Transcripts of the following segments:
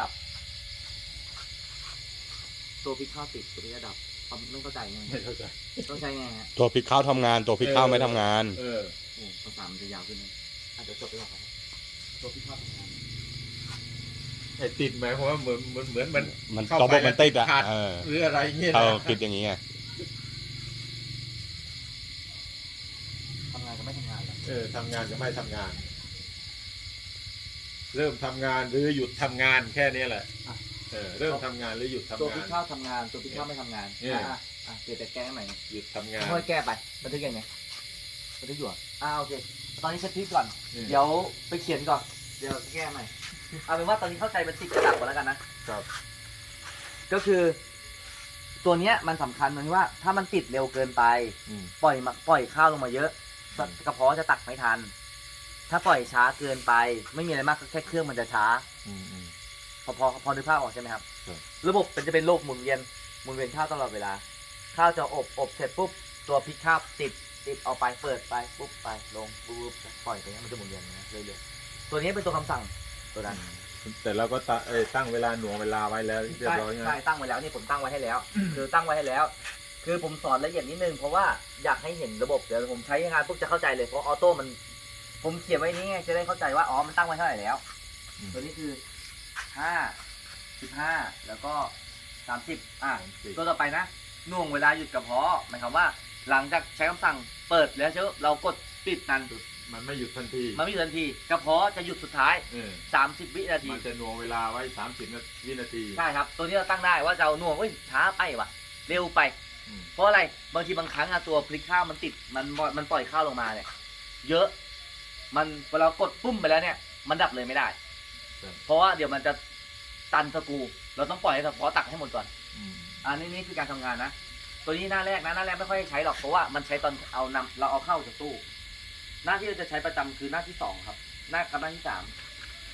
ดับ ตัวพลิกข้าวติดตัวนี้จะดับความไม่เข้าใจไงไม่เข้าใจ ต้องใช้ไงฮะตัวพลิกข้าวทำงาน ตัวพลิกข้าวไม่ทำงาน เออ โอ้ภาษามันจะยาวขึ้นนะอาจจะเดี๋ยวจบไปก่อนครับตัวพลิกข้าวทำงานไอ้ติดหมายความว่าเหมือนเหมือนเหมือนมันมันเข้าระไปบบมันติดอะขาดเออหรืออะไรเงี้ยเขานะคิดอย่างนี้ไงทำงานก็ไม่ทำงานแล้ว เออทำงานก็ไม่ทำงาน เริ่มทำงานหรือหยุดทำงานแค่นี้แหละเออเริ่มทำงานหรือหยุดทำตัวพงาลิกน ข้าวทำงาน ตัวพลิกข้าวไม่ทำงานเนี่ย อะอะเดี๋ยวแต่แก้ใหม่หยุดทำงานค่อยแก้ไปบันทึกยังไงบันทึกอยู่อะอ่าโอเค ตอนนี้เช็คพลิกก่อนนี่เดี๋ยวไปเขียนก่อน เดี๋ยวแก้ใหม่ เอาเป็นว่าตอนนี้เข้าใจมันติดกระดับก่อนแล้วกันนะ ครับก็คือ ตัวเนี้ยมันสำคัญตรงที่ว่า ถ้ามันติดเร็วเกินไป อืม ปล่อยมาปล่อยข้าวลงมาเยอะ อืม กระเพาะจะตักไม่ทัน ถ้าปล่อยช้าเกินไป ไม่มีอะไรมากก็แค่เครื่องมันจะช้า อืมอืม พอพอพอนึกภาพออกใช่ไหมครับ ครับระบบมันจะเป็นโลกหมุนเวียนหมุนเวียนข้าวตลอดเวลา ข้าวจะอบอบเสร็จปุ๊บตัวพริกข้าวติดติดเอาไปเปิดไปปุ๊บไปลงปุ๊บปล่อยไปเนี้ยมันจะหมุนเวียนอย่างเงี้ยเรื่อยๆตัวนี้เป็นตัวคำสั่งตัวนั้นแต่เราก็ตะเอ้ยตั้งเวลาหน่วงเวลาไว้แล้วเรียบใช่ร้อยไงใช่ตั้งไว้แล้วนี่ผมตั้งไว้ให้แล้ว คือตั้งไว้ให้แล้ว คือผมสอนละเอียดนิดนึงเพราะว่าอยากให้เห็นระบบเดี๋ยวผมใช้งานปุ๊บจะเข้าใจเลยเพราะออโต้มัน ผมเขียนไว้นี้ไงจะได้เข้าใจว่าอ๋อมันตั้งไว้เท่าไหร่แล้ว อืม ตัวนี้คือห้าสิบห้าแล้วก็สามสิบอะสิบตัวต่อไปนะหน่วงเวลาหยุดกระเพาะหมายความว่า หลังจากใช้คำสั่งเปิดแล้วเชียวเรากดปิดนันมันไม่หยุดทันทีมันไม่หยุดทันทีกระเพาะจะหยุดสุดท้าย เออ30 วินาทีมันจะหน่วงเวลาไว้สามสิบวินาที ใช่ครับ ตัวนี้เราตั้งได้ว่าจะเอาหน่วงเอ้ยช้าไปวะเร็วไป อืม เพราะอะไรบางทีบางครั้งอะตัวพลิกข้าวมันติดมันมันปล่อยข้าวลงมาเนี่ยเยอะ มันเวลากดปุ้มไปแล้วเนี่ย มันดับเลยไม่ได้ ครับ เพราะว่าเดี๋ยวมันจะตันสกรูเราต้องปล่อยให้สกรูตักให้หมดก่อนอืมอันนี้นี่คือการทำงานนะ ตัวนี้หน้าแรกนะหน้าแรกไม่ค่อยใช้หรอกเพราะว่ามันใช้ตอนเอานำเราเอาเข้าจากตู้ หน้าที่เราจะใช้ประจำคือหน้าที่สองครับ หน้ากับหน้าที่สาม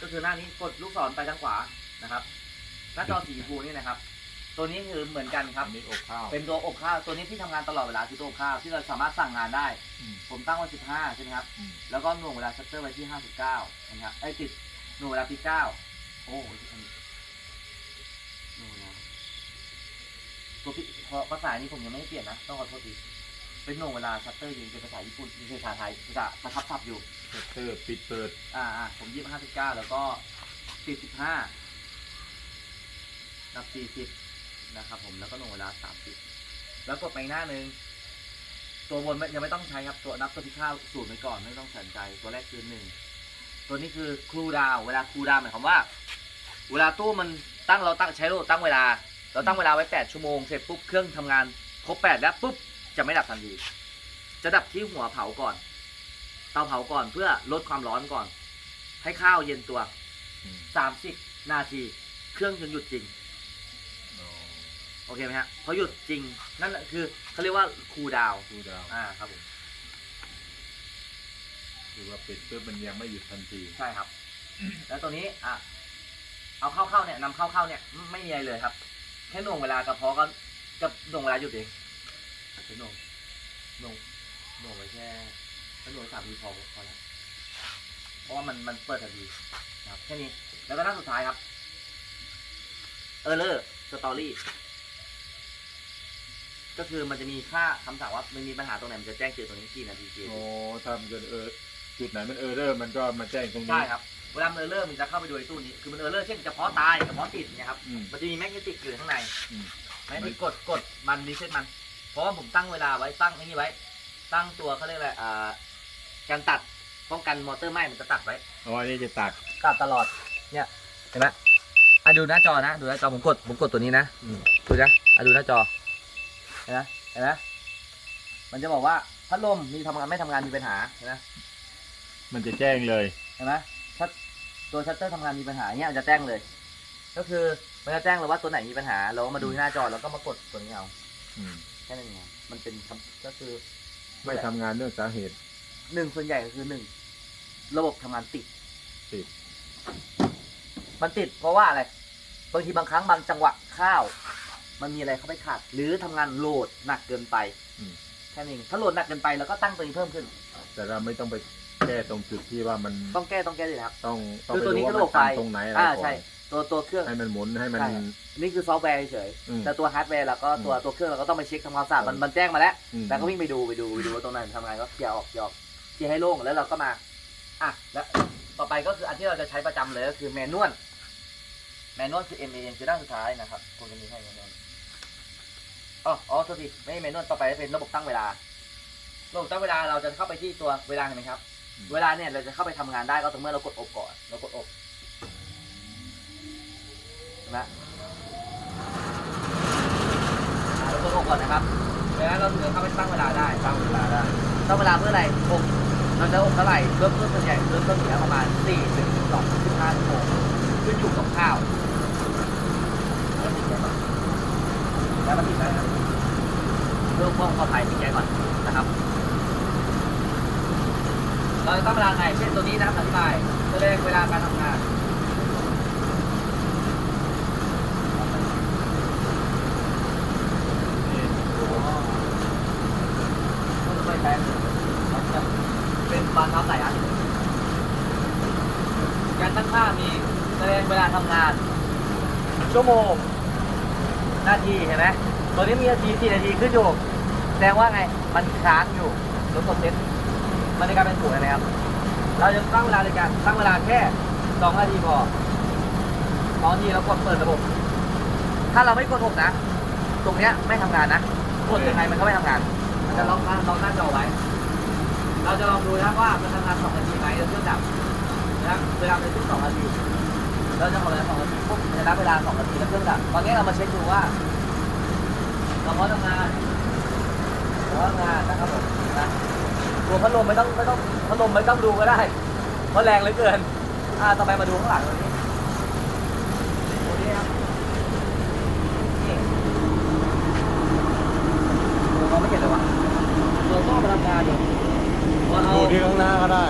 ก็คือหน้านี้กดลูกศรไปทางขวานะครับ หน้าจอสีชมพูนี่นะครับ ตัวนี้คือเหมือนกันครับ อันนี้อบข้าว เป็นตัวอบข้าวตัวนี้ที่ทำงานตลอดเวลาคือตัวอบข้าวที่เราสามารถสั่งงานได้ อืม ผมตั้งไว้ 15 ใช่ไหมครับ อืม แล้วก็หน่วงเวลาชัตเตอร์ไว้ที่ 59นะครับไอ้ยติดหน่วงเวลาที่9โอ้โหอันนี้หน่วงเวลาตัวพี่พอภาษานี้ผมยังไม่ได้เปลี่ยนนะ ต้องขอโทษทีเป็นหน่วงเวลาชัตเตอร์ยิงเป็นภาษาญี่ปุ่นไม่ใช่ภาษาไทยภาษาประทับศัพท์อยู่ ชัตเตอร์ปิดเปิด อ่าอ่าผมยี่ห้าสิบเก้าแล้วก็สี่สิบห้านับสี่สิบ นะครับ ผมแล้วก็หน่วงเวลาสามสิบแล้วกดไปหน้าหนึ่งตัวบนไม่ยังไม่ต้องใช้ครับตัวนับตัวที่ข้าวสูตรไว้ก่อนไม่ต้องสนใจตัวแรกคือหนึ่งตัวนี้คือครูดาวเวลาครูดาวหมายความว่า เวลาตู้มันตั้งเราตั้งใช้โลตั้งเวลา เราตั้งเวลาไว้แปดชั่วโมงเสร็จปุ๊บเครื่องทำงานครบแปดแล้วปุ๊บจะไม่ดับทันทีจะดับที่หัวเผาก่อน เตาเผาก่อนเพื่อลดความร้อนก่อน ให้ข้าวเย็นตัวอืม30 นาที เครื่องจึงหยุดจริง โอเคไหมฮะพอหยุดจริงนั่นแหละคือเขาเรียกว่าคูลดาวน์ดูดาวอ่าครับผมคือว่าปิดเพื่อมันยังไม่หยุดทันที ใช่ครับ แล้วตัวนี้อะเอาเข้าเข้าๆเนี่ยนำเข้าเข้าๆเนี่ยไม่ไม่มีอะไรเลยครับ แค่หน่วงเวลากระเพาะก็จะหน่วงเวลาหยุดเองแค่หน่วงหน่วงหน่วงไว้แค่แค่หน่วงสามทีพอพอแล้วเพราะว่ามันมันเปิดทันทีนะครับแค่นี้แล้วก็หน้าสุดท้ายครับเออร์เลอร์สตอรี่ ก็คือมันจะมีค่าคำสั่งว่ามันมีปัญหาตรงไหนมันจะแจ้งเตือนตรงนี้กี่นาทีกี่นาโอ้ทีถ้ามันเกิดเออจุดไหนมันเออเรอร์มันก็มาแจ้งตรงนี้ ใช่ครับเวลามันเออร์เลอร์มันจะเข้าไปดูในตู้นี้คือมันเออร์เลอร์เช่นกระเพาะตายกระเพาะติดเนี่ยครับอืมมันจะมีแมกเนติกอยู่ข้างในอืม แมกเนติกกดกดมันรีเซ็ตมัน เพราะว่าผมตั้งเวลาไว้ตั้งไอ้นี่ไว้ ตั้งตัวเขาเรียกอะไรอ่าการตัดป้องกันมอเตอร์ไหม้มันจะตัดไว้อ๋ออันนี้จะตัดตัดตลอด เนี่ย เห็นไหมอะดูหน้าจอนะ ดูหน้าจอ ผมกด ผมกดตัวนี้นะอืม ดูนะอะดูหน้าจอเห็นไหมเห็นไหมมันจะบอกว่าพัดลมมีทำงานไม่ทำงานมีปัญหาเห็นไหมมันจะแจ้งเลย เห็นไหมชัดตัวชัตเตอร์ทำงานมีปัญหาเนี่ยมันจะแจ้งเลย ก็คือมันจะแจ้งเลยว่าตัวไหนมีปัญหา เราก็มาดูที่หน้าจอแล้วก็มากดตัวนี้เอาอืมแค่นั้นเองมันเป็นคำก็คือไม่ทำงานเรื่องสาเหตุ หนึ่งส่วนใหญ่ก็คือหนึ่งระบบทำงานติดติด มันติดเพราะว่าอะไรบางทีบางครั้งบางจังหวะข้าว มันมีอะไรเข้าไปขาดหรือทำงานโหลดหนักเกินไปอืม แค่นั้นเองถ้าโหลดหนักเกินไปเราก็ตั้งตัวนี้เพิ่มขึ้น แต่เราไม่ต้องไปแก้ตรงจุดที่ว่ามันต้องแก้ต้องแก้เลยนะครับ ต้องต้องคือไปตัวดูนี้ว่าคือมัระบบนตันไฟตรงไหนอะไรอ่าก่อใช่ นตัวตัวเครื่อง ให้มันหมุนให้มัน ใช่ นี่คือซอฟต์แวร์เฉยอืม ๆแต่ตัวฮาร์ดแวร์เราก็ตัวอืมตัวเครื่องเราก็ต้องไปเช็คทำความสะอาดมันมันแจ้งมาแล้ว อืม แล้วก็วิ่งไปดูไปดูไปดูว่าตรงไหนทำงานก็เคลียร์ออกเคลียร์ออกเคลียร์ให้โล่งแล้วเราก็มาอะแล้วต่อไปก็คืออันที่เราจะใช้ประจำเลยก็คือแมนนวลแมนนวลคือ M A N คือด้านสุดท้ายนะครับคุณจะมีให้แมนนวล อ๋ออ๋อโทษทีไม่ใช่แมนนวลต่อไปเป็นระบบตั้งเวลา ระบบตั้งเวลาเราจะเข้าไปที่ตัวเวลาเห็นไหมครับ เวลาเนี่ยเราจะเข้าไปทำงานได้ก็ต่อเมื่อเรากดอบก่อน เรากดอบเห็นไหมอ่าเรากดอบก่อนนะครับเวลาเราถึงจะเข้าไปตั้งเวลาได้ ตั้งเวลาได้ ตั้งเวลาเพื่ออะไรอบเราจะอบเท่าไหร่เริ่มต้นส่วนใหญ่เริ่มต้นอยู่ที่ประมาณ4ถึง2 15ชั่วโมงขึ้นอยู่กับข้าวแล้วติดแก๊สก่อนแล้วมาติดได้ครับเพื่อความปลอดภัยติดแก๊สก่อนนะครับเราจะตั้งเวลาไงเช่นตัวนี้นะครับอธิบายแสดงเวลาการทำงานไม่ใช่เป็นบานทับหลายอันการตั้งค่ามีแสดงเวลาทำงาน ชั่วโมง นาทีเห็นไหมตัวนี้มีนาทีสี่นาทีขึ้นอยู่ แสดงว่าไง มันค้างอยู่รถกดเซ็ตมันในการเป็นศูนย์นะครับ เราจะตั้งเวลาในการตั้งเวลาแค่สองนาทีพอสองนาทีแล้วกดเปิดระบบ ถ้าเราไม่กดหกนะ ตรงเนี้ยไม่ทำงานนะ กดยังไงมันก็ไม่ทำงาน จะล็อกหน้าล็อกหน้าจอไว้ เราจะลองดูนะครับว่ามันทำงานสองนาทีไหมแล้วเครื่องดับนะครับเวลาเป็นสองนาที เราจะขอเวลาสองนาทีปุ๊บจะนับเวลาสองนาทีแล้วเครื่องดับ ตอนนี้เรามาเช็คดูว่าเราพอทำงาน พอทำงานนะครับผมนะตัวพัดลมไม่ต้องไม่ต้องพัดลมไม่ต้องดูก็ได้เพราะแรงเหลือเกิน อ่าต่อไปมาดูข้างหลังตัวนี้ตัวนี้ครับนี่ตัวเขาไม่เห็นเลยวะตัวก็มาทำงานอยู่ว่าเอาดูที่ข้างหน้าก็ได้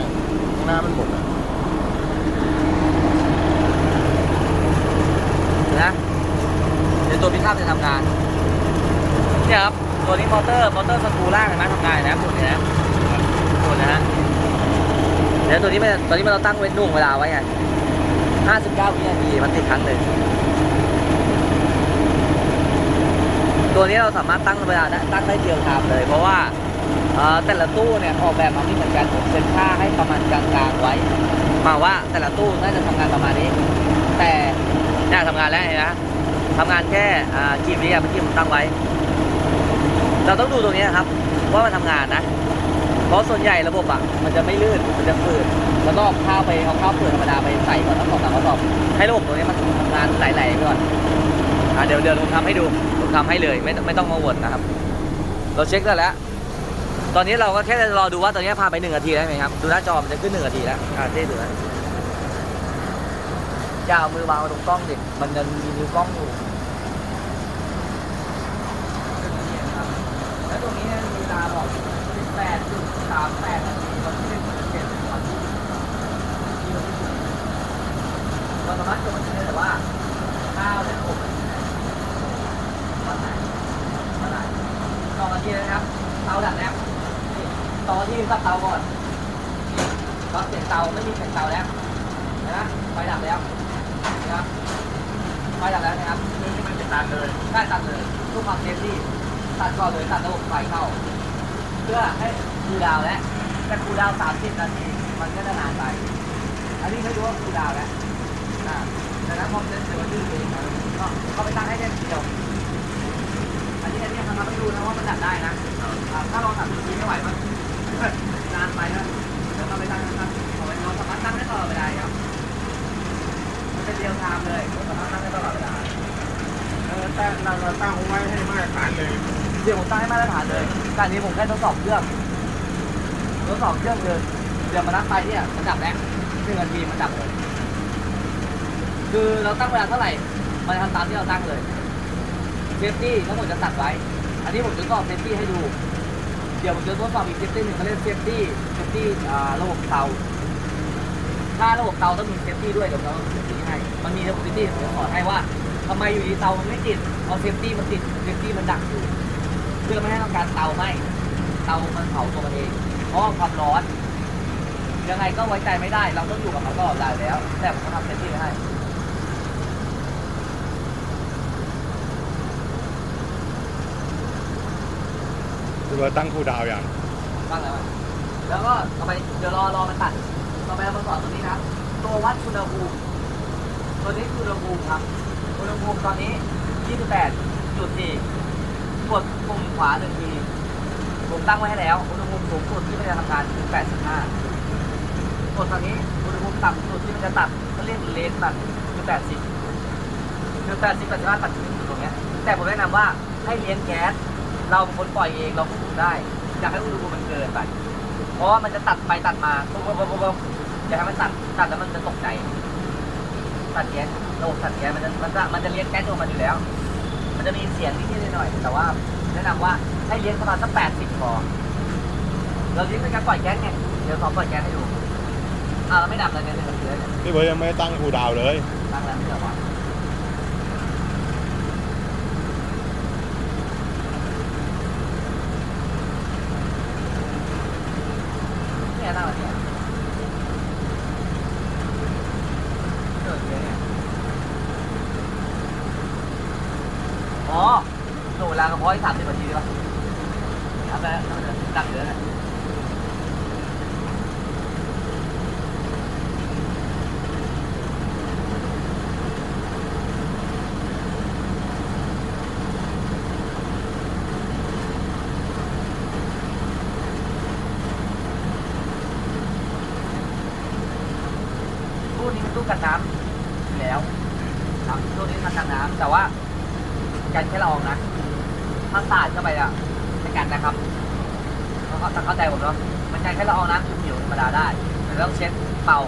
ข้างหน้ามันหมดอะนะเดี๋ยวตัวพิฆาตจะทำงานเนี่ยครับ ตัวนี้มอเตอร์มอเตอร์สกูล่างเห็นไหมทำงานนะหมุนเนี่ยนะหมุนนะฮะเดี๋ยวตัวนี้มันตอนนี้มันเราตั้งเว้นนุ่งเวลาไว้ไง59วินาทีมันติดครั้งหนึ่งตัวนี้เราสามารถตั้งเวลาได้ตั้งได้เดียวไทม์เลย เพราะว่าแต่ละตู้เนี่ยออกแบบมาไม่เหมือนกันผมเซตค่าให้ประมาณกลางๆไว้หมายว่าแต่ละตู้น่าจะทำงานประมาณนี้ แต่เนี่ยทำงานแล้วเห็นไหมทำงานแค่กี่วิอะเมื่อกี้ผมตั้งไว้ เราต้องดูตรงนี้นะครับ ว่ามันทำงานนะ เพราะส่วนใหญ่ระบบอะมันจะไม่ลื่นมันจะฝืดแล้วก็เอาข้าวไปเอาข้าวเปลือกธรรมดาไปใส่ก่อนทั้งสองสามกระสอบให้ระบบตัวนี้มันทำงานไหลๆก่อนอะเดี๋ยวเดี๋ยวผมทำให้ดูผมทำให้เลยไม่ไม่ต้องมาวนนะครับ เราเช็คได้แล้วตอนนี้เราก็แค่จะรอดูว่าตอนนี้ผ่านไปหนึ่งนาทีแล้วไหมครับ ดูหน้าจอมันจะขึ้นหนึ่งนาทีแล้วอ่าเจ๊ดูนะอย่าเอามือวางตรงกล้องดิมันจะมีนิ้วกล้องอยู่แล้วตรงนี้เนี่ยมีเวลาบอก18จุด38นาทีวันที่1วันที่7วันที่ที่วันที่10เราสามารถกดมันได้แต่ว่าข้าวเนี่ยอบวันไหนวันไหนสองนาทีนะครับ เตาดับแล้วนี่สองนาทีตับเตาก่อนนี่รับเสียงเตาไม่มีเสียงเตาแล้วนะไฟดับแล้วนะครับไฟดับแล้วนะครับนี่มันจะตัดเลยได้ตัดเลยเพื่อความเซฟตี้ตัดก่อนเลยตัดระบบไฟเข้า เพื่อให้คูลดาวน์แล้วแต่คูลดาวน์30นาทีมันก็จะนานไป อันนี้ไม่รู้ว่าคูลดาวน์แล้วอ่าดังนั้นพอเซตเดี๋ยวมันดื้อเองนะก็เข้าไปตั้งให้แค่ทีเดียวอันนี้อันนี้ทำมาให้ดูนะว่ามันดัดได้นะอ่าถ้าเราตัดทีไม่ไหวมัน นานไปนะแล้วเราไปตั้งตั้งเอาไว้เราสามารถตั้งได้ตลอดเวลาครับมันเป็นเรียลไทม์เลยเราสามารถตั้งได้ตลอดเวลาเออตั้งตั้งเราตั้งไว้ให้มาตรฐานเลยเดี๋ยวผมตั้งให้มาตรฐานเลยการนี้ผมแค่ทดสอบเครื่องทดสอบเครื่องเลยเดี๋ยวมานับไปเนี่ยมันดับแล้วหนึ่งนาทีมันดับเลยคือเราตั้งเวลาเท่าไหร่ มันจะทำตามที่เราตั้งเลยเซฟตี้ทั้งหมดจะตัดไว้ อันนี้ผมจะทดสอบเซฟตี้ให้ดู เดี๋ยวผมจะทดสอบอีกเซฟตี้หนึ่งเขาเรียกเซฟตี้เซฟตี้อ่ระบบเตา ถ้าระบบเตาต้องมีเซฟตี้ด้วยเดี๋ยวเราเซฟตี้ให้ มันมีระบบเซฟตี้ผมจะสอนให้ว่าทำไมอยู่ดีเตามันไม่ติดเอาเซฟตี้มันติดเซฟตี้มันดักอยู่เพื่อไม่ให้ต้องการเตาไหมเตามันเผาตัวมันเอง เพราะความร้อนยังไงก็ไว้ใจไม่ได้ เราต้องอยู่กับมันตลอดเวลาอยู่แล้ว แต่ผมก็ทำเซฟตี้ให้ เบิร์ตตั้งครูดาวอย่างบ้างแล้วอะแล้วก็ต่อไปเดี๋ยวรอรอมันตัดต่อไปเรามาสอนตัวนี้นะตัววัดอุณหภูมิตัวนี้คืออุณหภูมิครับอุณหภูมิตอนนี้ 28.4กดปุ่มขวาหนึ่งทีผมตั้งไว้ให้แล้วอุณหภูมิสูงสุดที่มันจะทำงานคือ85กดตอนนี้อุณหภูมิต่ำสุดที่มันจะตัดเขาเรียกเลนส์มันคือ80คือ80 85ตัดถึงตรงเนี้ยแต่ผมแนะนำว่าให้เลี้ยงแก๊ส เราเป็นคนปล่อยเองเราควบคุมได้ อยากให้อุณหภูมิมันเกินไป เพราะว่ามันจะตัดไปตัดมาปุ๊บปุ๊บปุ๊บปุ๊บปุ๊บอย่าให้มันตัดตัดแล้วมันจะตกใจ ตัดแก๊สระบบตัดแก๊สมันจะมันจะมันจะเลี้ยงแก๊สของมันอยู่แล้ว มันจะมีเสียงนิดๆหน่อยๆแต่ว่าแนะนำว่าให้เลี้ยงประมาณสักแปดสิบพอเราเลี้ยงเป็นการปล่อยแก๊สไงเดี๋ยวสอนปล่อยแก๊สให้ดูอ่าเราไม่ดับเลยเนี่ยเนี่ยเนี่ยเนี่ยพี่เบิร์ตยังไม่ได้ตั้งครูดาวเลยตั้งแล้วไม่เหรอวะเนี่ยตั้งแล้วเนี่ยเกิดเลยเนี่ยอ๋อหนูเวลากระเพาะอีกสามสิบนาทีได้ปะเอาไปแล้วเอาไปแล้วดักเยอะนะ ตู้นี้เป็นตู้กันน้ำอยู่แล้วครับตู้นี้มันกันน้ำแต่ว่ากัน แค่ละอองนะถ้าสาดเข้าไปอะไม่กันนะครับเขาเขาเข้าใจผมเนาะมันกันแค่ละอองน้ำผิวๆธรรมดาได้แต่ต้องเช็ดเป่า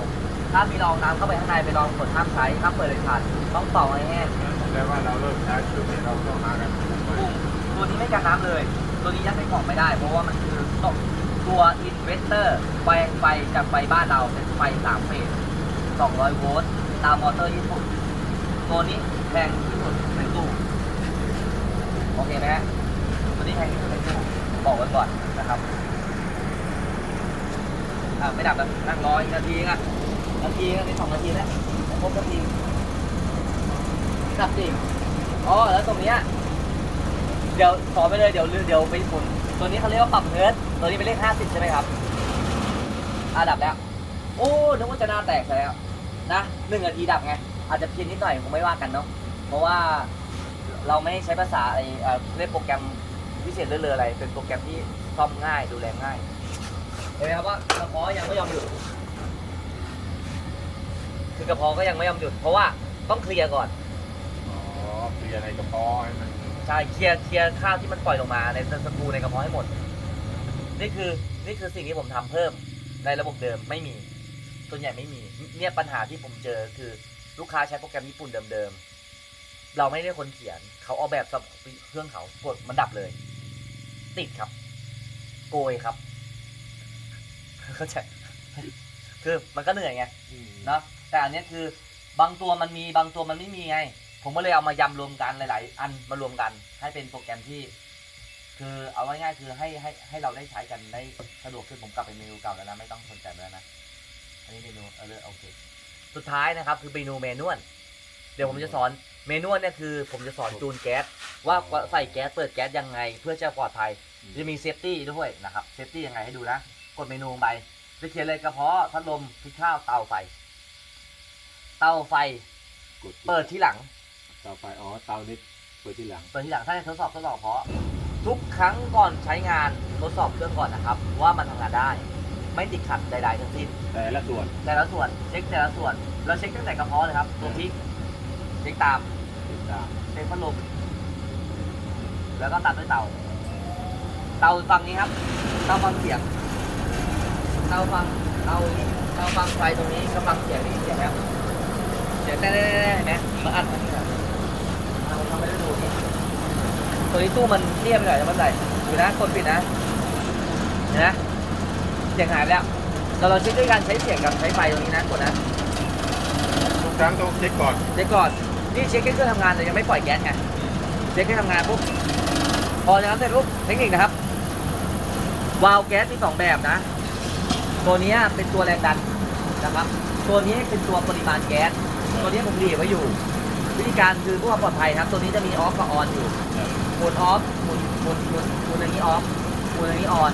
ถ้ามีละอองน้ำเข้าไปข้างในไปลองกดห้ามใช้ห้ามเปิดเลยขาดต้องเป่าให้แห้งแล้ว่าเราเริ่มใช้ชุดนี้เราต้องหากันปุ้งตัวนี้ไม่กันน้ำเลย ตัวนี้ยัดใส่กล่องไม่ได้ เพราะว่ามันคือต้องตัวอินเวสเตอร์ไฟไฟจากไฟบ้านเราเป็นไฟสามเฟส200 โวลต์ตามมอเตอร์ญี่ปุ่นตัวนี้แพงที่สุดในตู้ โอเค ไหมฮะตัวนี้แพงที่สุดในตู้บอกไว้ก่อนนะครับอ่าไม่ดับแล้วนั่งรออีกนาทีอะนาทีก็ได้สองนาทีแล้วครบนาทีดับจริงอ๋อแล้วตรงเนี้ยเดี๋ยวสอนไปเลยเดี๋ยวลืมเดี๋ยวไปหมุนตัวนี้เขาเรียกว่าปรับเฮิร์ตตัวนี้เป็นเลข50ใช่ไหมครับอ่าดับแล้ว โอ้นึกว่าจะหน้าแตกแล้วนะหนึ่งนาทีดับไงอาจจะเพี้ยนนิดหน่อยคงไม่ว่ากันเนาะเพราะว่า เราไม่ใช้ภาษาอะไรเอ่อเรียกโปรแกรมพิเศษเรื่อยๆอะไร เป็นโปรแกรมที่ซ่อมง่ายดูแลง่าย เห็นไหมครับว่ากระเพาะยังไม่ยอมหยุด คือกระเพาะก็ยังไม่ยอมหยุด เพราะว่าต้องเคลียร์ก่อน อ๋อเคลียร์ในกระเพาะให้มันใช่เคลียร์เคลียร์ข้าวที่มันปล่อยลงมาในสกรูในกระเพาะให้หมด นี่คือนี่คือสิ่งที่ผมทำเพิ่มในระบบเดิมไม่มีส่วนใหญ่ไม่มีเนี่ยปัญหาที่ผมเจอคือลูกค้าใช้โปรแกรมญี่ปุ่นเดิมๆ เราไม่ได้คนเขียน เขาออกแบบเครื่องเขากดมันดับเลย ติดครับ โกยครับเข้าใจคือมันก็เหนื่อยไงเนาะแต่อันเนี้ยคือบางตัวมันมีบางตัวมันไม่มีไง ผมก็เลยเอามายำรวมกันหลาย ๆ อันมารวมกัน ให้เป็นโปรแกรมที่ คือเอาง่ายๆคือให้ให้ให้เราได้ใช้กันได้สะดวกขึ้นผมกลับไปเมนูเก่าแล้วนะไม่ต้องสนใจแล้วนะอันนี้เมนูเออโอเค สุดท้ายนะครับ คือเมนูเมนวล เดี๋ยวผมจะสอนเมนวลเนี่ยคือผมจะสอนจูนแก๊สว่าว่าใส่แก๊สเปิดแก๊สยังไง เพื่อจะปลอดภัยจะมีเซฟตี้ด้วยนะครับเซฟตี้ยังไงให้ดูนะ กดเมนูไปจะเขียนเลยกระเพาะพัดลมพริกข้าวเตาไฟ เตาไฟกดเปิดที่หลัง เตาไฟอ๋อเตานี้เปิดที่หลังเปิดที่หลังถ้าจะทดสอบทดสอบเพราะทุกครั้งก่อนใช้งานทดสอบเครื่องก่อนนะครับ ว่ามันทำงานได้ ไม่ติดขัดใดๆทั้งสิ้นแต่ละส่วนแต่ละส่วนเช็คแต่ละส่วนเราเช็คตั้งแต่กระเพาะเลยครับตัวพริก เช็คตามติดตามเช็คพัดลมแล้วก็ตัดด้วยเตาเตาฟังนี้ครับเตาฟังเสียงเตาฟังเตานี้เตาฟังไฟตรงนี้ก็ฟังเสียงนี่เสียงแล้วเสียงแน่ๆๆเห็นไหมมันอัดมาที่ไหนเอาทำไม่ได้ดูนี่ตัวนี้ตู้มันเทียบไปหน่อยจะมาใส่ดูนะกดปิดนะเห็นไหมเสียงหายไปแล้วเราเราเช็คด้วยการใช้เสียงกับใช้ไฟตรงนี้นะกดนะทุกครั้งต้องเช็คก่อนเช็คก่อน นี่เช็คแค่เครื่องทำงานแต่ยังไม่ปล่อยแก๊สไงเช็คแค่ทำงานปุ๊บพอจากนั้นเสร็จปุ๊บเทคนิคนะครับ วาล์วแก๊สมีสองแบบนะ ตัวนี้เป็นตัวแรงดันนะครับ ตัวนี้เป็นตัวปริมาณแก๊สตัวนี้ผมหลีไว้อยู่ วิธีการคือเพื่อความปลอดภัยครับ ตัวนี้จะมีออฟกับออนอยู่หมุนออฟหมุนหมุนหมุนหมุนอย่างนี้ออฟหมุนมูลนี้ออน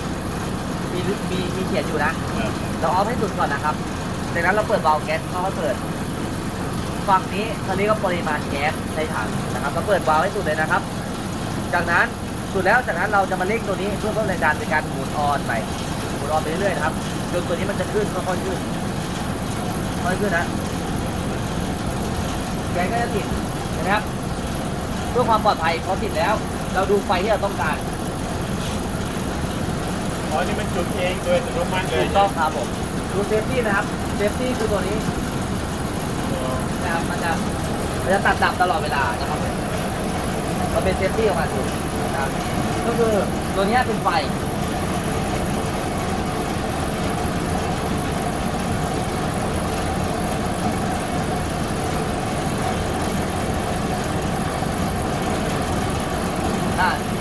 มีมีมีเขียนอยู่นะเออเราออฟให้สุดก่อนนะครับจากนั้นเราเปิดวาล์วแก๊สเขาก็เปิด ฝั่งนี้เขาเรียกว่าปริมาณแก๊สในถังนะครับเราเปิดวาล์วให้สุดเลยนะครับ จากนั้นสุดแล้วจากนั้นเราจะมาเร่งตัวนี้เพื่อเพิ่มแรงดันในการหมุนออนไปหมุนออนไปเรื่อยๆนะครับจนตัวนี้มันจะขึ้นค่อยๆขึ้นค่อยๆขึ้นนะแก๊สก็จะติดนะครับเพื่อความปลอดภัยพอติดแล้ว เราดูไฟที่เราต้องการอ๋อนี่มันจุดเองโดยอัตโนมัติเลยถูกต้องครับผมดูเซฟตี้นะครับเซฟตี้คือตัวนี้ นะครับมันจะ มันจะตัดดับตลอดเวลานะครับมันเป็นเซฟตี้ของมันอยู่นะครับก็คือตัวนี้เป็นไฟ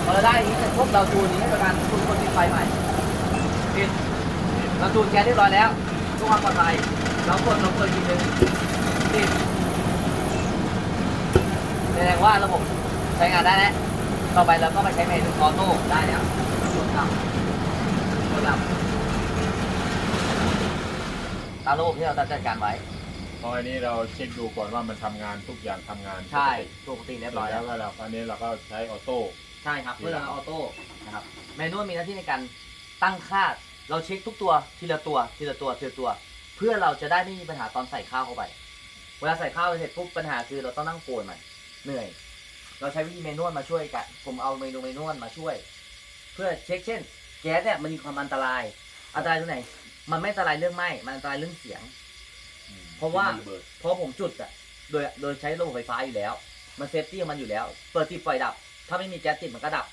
พอเราได้ย่างนี้เสร็จปุ๊บเราจูนนี้ให้ประกันคุณคนติดไฟใหม่ปิดเราจูนแก๊สเรียบร้อยแล้วเพื่อความปลอดภัยเรากดลงเปิดอีกทีหนึงติด แสดงว่าระบบใช้งานได้แล้วต่อไปเราก็มาใช้เมนูออโต้ได้แล้วกดต่ำกดต่ำตามระบบที่เราจัดการไว้พออันนี้เราเช็คดูก่อนว่ามันทำงานทุกอย่างทำงานใช่ปกติปกติเรีเรียยบบร้ร้ออยยแล้แล้ววก็เราอันนี้เราก็ใช้ออโต้ ใช่ครับทีเพื่อหลังออโต้นะครับเมนูมีหน้าที่ในการตั้งค่าเราเช็คทุกตัวทีละตัวทีละตัวทีละตัว เพื่อเราจะได้ไม่มีปัญหาตอนใส่ข้าวเข้าไป เวลาใส่ข้าวไปเสร็จปุ๊บปัญหาคือเราต้องนั่งโกนมัน เหนื่อย เราใช้วิธีเมนวลมาช่วยกัน ผมเอาเมนูเมนวลมาช่วย เพื่อเช็คเช่น แก๊สเนี่ยมันมีความอันตราย อันตรายตรงไหน มันไม่อันตรายเรื่องไหม้มันอันตรายเรื่องเสียง เพราะว่าเพราะผมจุดอะโดยโดยใช้ระบบไฟฟ้าอยู่แล้ว มันเซฟตี้มันอยู่แล้ว เปิดติดปล่อยดับ ถ้าไม่มีแก๊สติดมันก็ดับ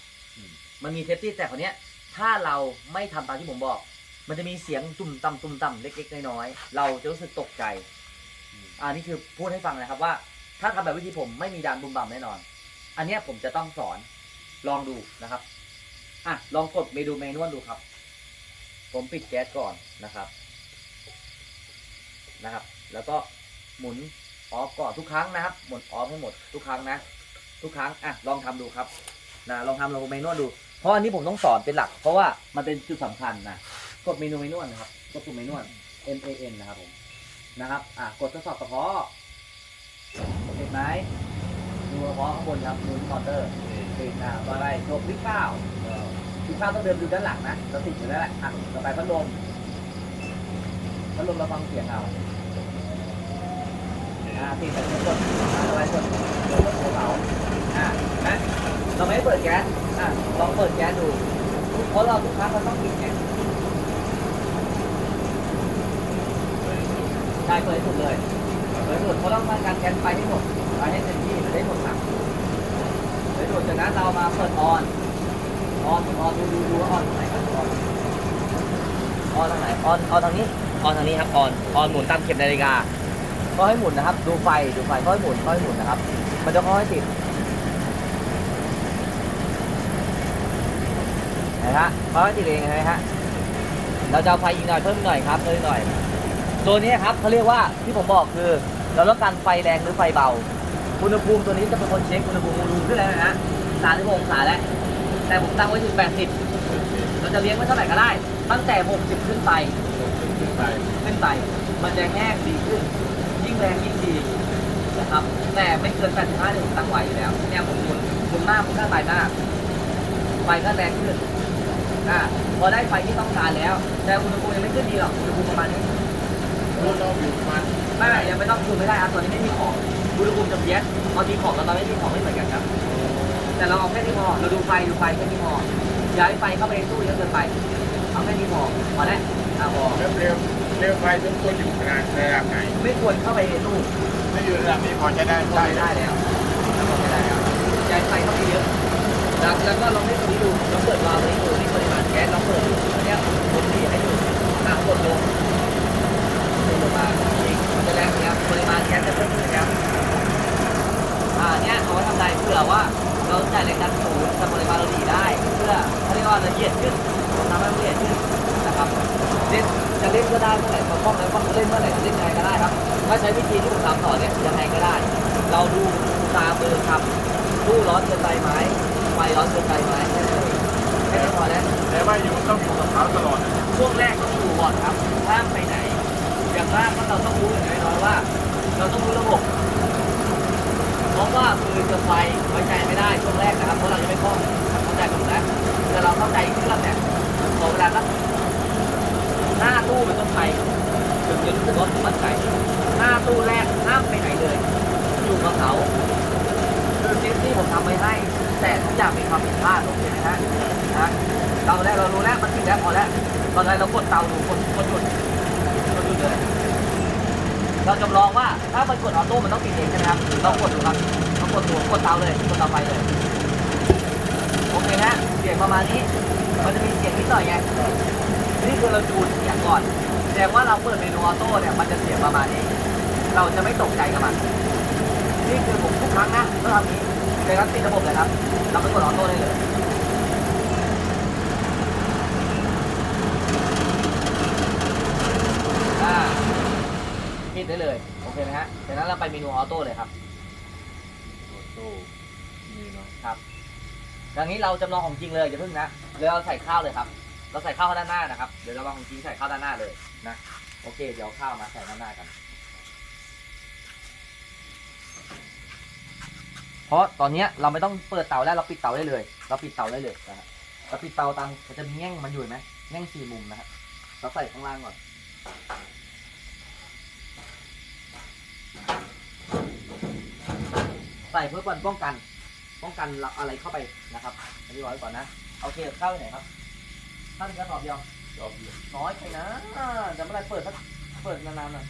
มันมีเซฟตี้แต่คราวเนี้ย ถ้าเราไม่ทำตามที่ผมบอก มันจะมีเสียงตุ่มต่ำตุ่มต่ำเล็กๆน้อยๆ เราจะรู้สึกตกใจอ่านี่คือพูดให้ฟังนะครับว่า ถ้าทำแบบวิธีผมไม่มีดานบุมบ่ำแน่นอน อันนี้ผมจะต้องสอนลองดูนะครับ อะ ลองกดเมนูเมนูดูครับ ผมปิดแก๊สก่อนนะครับนะครับ แล้วก็หมุนออฟก่อนทุกครั้งนะครับ หมุนออฟให้หมดทุกครั้งนะ ทุกครั้งอะลองทำดูครับนะลองทำลองเมนูดูเพราะอันนี้ผมต้องสอนเป็นหลัก เพราะว่ามันเป็นจุดสำคัญนะกดเมนูเมนูนะครับกดปุ่มเมนู M A N นะครับผมนะครับอะกดทดสอบกระเพาะ ห็นไหมดูกระเพาะข้างบนครับดูที่มอเตอร์ติดนะต่อไปตัวพลิกข้าวพลิกข้าวต้องเดินดูด้านหลังนะเราติดอยู่นั่นแหละอะต่อไปพัดลมพัดลมเราฟังเสียงเอาอ่าติดแต่กดอ่าต่อไปกดกดกดเบาอ่านะเราไม่เปิดแก๊สอะลองเปิดแก๊สดูเพราะเราทุกครั้งเราต้องปิดแก๊สใช่เปิดสุดเลย เปิดให้สุดเพราต้องการแกนไฟให้หมดไฟให้เต็มที่จะได้หมดถังเปิดให้สุดจากนั้นเรามาเปิดออนออนออนดูดูดูว่าออนตรงไหนครับออนออนทางไหนออนออนทางนี้ออนทางนี้ครับออนออนหมุนตามเข็มนาฬิกาก็ให้หมุนนะครับ ดูไฟดูไฟค่อยหมุนค่อยหมุนนะครับ มันจะค่อยติดนไหมฮะค่อยติดเองนไหมฮะเราจะเอาไฟอีกหน่อยเพิ่มหน่อยครับเพิ่มหน่อยตัวนี้ครับเขาเรียกว่าที่ผมบอกคือ เราต้องการไฟแรงหรือไฟเบา อุณหภูมิตัวนี้จะเป็นคนเช็คอุณหภูมิอุณหภูขึ้นแล้วนะฮะสามสิบองศาแล้ว แต่ผมตั้งไว้ถึงแปดสิบเราจะเลี้ยงไว้เท่าไหร่ก็ได้ ตั้งแต่หกสิบขึ้นไป ขึ้นไป ขึ้นไป มันจะแห้งดีขึ้น ยิ่งแรงยิ่งดีนะครับ แต่ไม่เกินแปดสิบห้าเนี่ยผมตั้งไว้อยู่แล้ว เนี่ยผมหมุนหมุนหน้าหมุนหน้าไปหน้า ไฟก็แรงขึ้นอ่าพอได้ไฟที่ต้องการแล้ว แต่อุณหภูมิยังไม่ขึ้นดีหรอก อุณหภูมิประมาณนี้รู้เราอยู่ประมาณ ไม่ยังไม่ต้องคูณไม่ได้ครับตอนนี้ไม่มีของอุณหภูมิจะเพี้ยนตอนมีของกับตอนไม่มีของไม่เหมือนกันครับ แต่เราเอาแค่นี้พอเราดูไฟดูไฟแค่นี้พออย่าให้ไฟเข้าไปในตู้เยอะเกินไปเอาแค่นี้พอพอแล้วอะพอเร็วเร็วเร็วไฟต้นต้นอยู่ขนาดระดับไหนไม่ควรเข้าไปในตู้ไม่อยู่ระดับนี้พอจะได้พอไม่ได้แล้วพอไม่ได้แล้วอย่าให้ไฟเข้าไปเยอะแล้วแล้วก็ลองให้ตัวนี้ดูลองเปิดวาล์วตัวนี้ดูนี่ปริมาณแก๊สลองเปิดดูอันเนี้ยผมดีให้ดูอะกดลง วก็เล่นเมื่อไหร่จะเล่นยังไงก็ได้ครับ ถ้าใช้วิธีที่ผมทำต่อเนี่ยยังไงก็ได้ เราดูตามมือครับตู้ร้อนเกินไปไหมไฟร้อนเกินไปไหมแค่นั้นเองแค่ค่นี้พอแล้วแต่ว่าอยู่ต้องอยู่กับเขาตลอด ช่วงแรกต้องอยู่ก่อนครับห้ามไปไหน อย่างมากก็เราต้องรู้อย่างน้อยๆว่า เราต้องรู้ระบบเพราะว่ามือกับไฟไว้ใจไม่ได้ช่วงแรกนะครับเพราะเราจะไม่คล่องเข้าใจกันอยู่แล้วแต่เราเข้าใจเครื่องเนี่ยพอเวลาสักหน้าตู้เป็นต้นไป ถึงจะรู้สึกว่ามั่นใจหน้าตู้แรกห้ามไปไหนเลย อยู่กับเขาคือคลิปที่ผมทำไว้ให้ แต่ทุกอย่างมีความผิดพลาดโอเคไหมฮะนะเราแล้วเรารู้แล้วมันผิดแล้วพอแล้วตอนนี้เรากดเตาดูกดกดหยุดกดหยุดเลยเราจำลองว่าถ้ามันกดออโต้มันต้องปิดเองใช่ไหมครับเรากดดูครับเรากดตัวกดเตาเลยกดเตาไฟเลยโอเคฮะเสียงประมาณนี้มันจะมีเสียงนิดหน่อยไงนี่คือเราจูนเสียงก่อน แสดงว่าเราเปิดเมนูออโต้เนี่ยมันจะเสียงประมาณนี้ เราจะไม่ตกใจกับมัน นี่คือผมทุกครั้งนะต้องทำอย่างนี้เดี๋ยวครับปิดระบบเลยครับ เราไปกดออโต้ได้เลยอ่าปิดได้เลย โอเคไหมฮะจากนั้นเราไปเมนูออโต้เลยครับโอ้โหนี่เนาะครับอย่างนี้เราจำลองของจริงเลยอย่าเพิ่งนะเดี๋ยวเราใส่ข้าวเลยครับ เราใส่ข้าวด้านหน้านะครับ เดี๋ยวเราลองของจริงใส่ข้าวด้านหน้าเลย นะ โอเค เดี๋ยวเอาข้าวมาใส่ด้าหน้ากัน เพราะตอนนี้เราไม่ต้องเปิดเตาแล้วเราปิดเตาได้เลย เราปิดเตาได้เลยนะฮะเราปิดเตาตามมันจะมีแง่งมันอยู่ไหมแง่งสี่มุมนะฮะเราใส่ข้างล่างก่อนใส่เพื่อป้องกัน ป้องกันอะไรเข้าไปนะครับอันนี้ไว้ก่อนนะ โอเคข้าวไปไหนครับข้าวเป็นกระสอบยอบเดียว น้อยไปนะจะเมื่อไหรเปิดสักเปิดนานๆหน่อย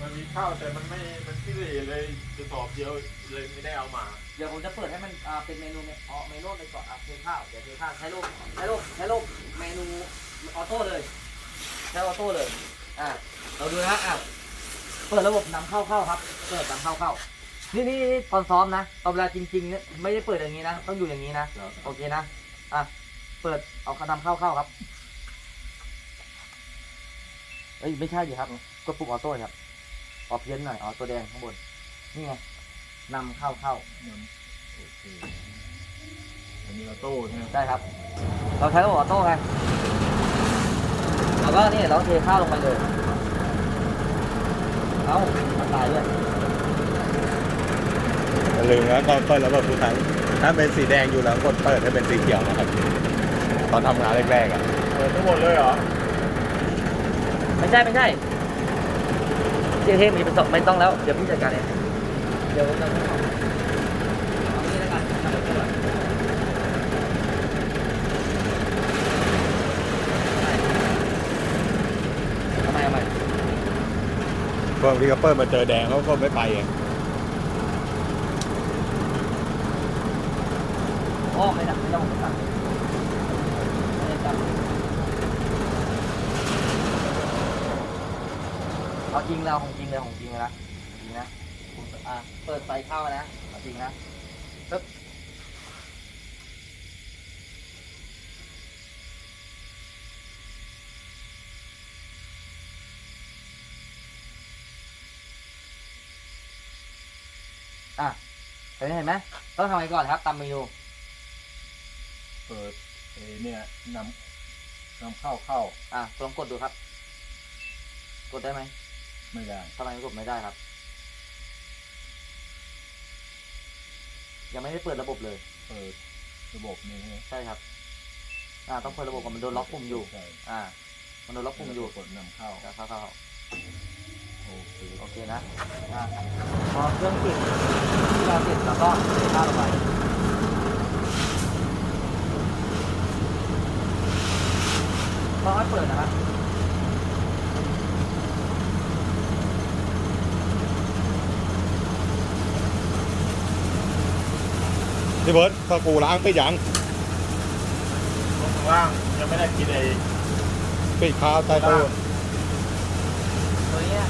มันมีข้าวแต่มันไม่มันขี้เหร่เลยจะสอบเดียวเลยไม่ได้เอามา เดี๋ยวผมจะเปิดให้มันอ่าเป็นเมนูเมออเมนูไปก่อนอะเทข้าวเดี๋ยวเทข้าวใช้ลูกใช้ลูกใช้ลูกเมนูออโต้เลยใช้ออโต้เลยอะเราดูนะอะเปิดระบบนำเข้าเข้าครับ เปิดนำเข้าเข้านี่นี่นี่ตอนซ้อมนะตอนเวลาจริงๆเนี่ยไม่ได้เปิดอย่างนี้นะต้องอยู่อย่างนี้นะโอเคนะอะเปิดเอาคำนำเข้าเข้าครับ เอ้ยไม่ใช่ดิครับกดปุ่มออโต้ครับออกเพี้ยนหน่อยอ๋อตัวแดงข้างบน นี่ไงนำเข้าเข้าโอเคอันนี้ออโต้ใช่ไหมใช่ครับ เราใช้ระบบออโต้ไงแล้วก็นี่เราเทข้าวลงไปเลยเอ้ามันตายด้วยอย่าลืมนะตอนเปิดระบบทุกครั้งถ้าเป็นสีแดงอยู่แล้วกดเปิดให้เป็นสีเขียวนะครับ ตอนทำงานแรกๆอะเปิดทั้งหมดเลยเหรอ ไม่ใช่ไม่ใช่เจ๊เทพมีเป็นสองไม่ต้องแล้ว เดี๋ยวพี่จัดการเองเดี๋ยวเราไม่ต้องเอางี้แล้วกันทำแบบนี้ก่อนทำไมทำไมพวกที่เขาเปิดมาเจอแดงเขาก็ไม่ไปเองอ้อไม่ดับไม่ต้องผมตัดไม่ได้ตัด เอาจริงแล้วของจริงเลยของจริงเลยนะจริงนะผมอะเปิดไฟเข้านะเอาจริงนะปึ๊บอะเห็นไหมเห็นไหมต้องทำไงก่อนครับตามเมนูเปิดเอเนี่ยนำนำเข้าเข้าอะลองกดดูครับ กดได้ไหม ไม่ได้ทำไมกดไม่ได้ครับ ยังไม่ได้เปิดระบบเลย เปิดระบบนี้ใช่ไหมใช่ครับ อ่า ต้องเปิดระบบก่อนมันโดนล็อกปุ่มอยู่ ใช่อ่า มันโดนล็อกปุ่มอยู่กดนำเข้าเข้าเข้าเข้าโอเคโอเคนะอ่าพอเครื่องติดที่เราติดแล้วก็เทข้าวลงไปต้องให้เปิดนะครับ พี่เบิร์ตสกรูล้างไปดยังลงข้างล่างยังไม่ได้กินไอ้ปิดข้าวใต้ตู้ ตัวเนี้ย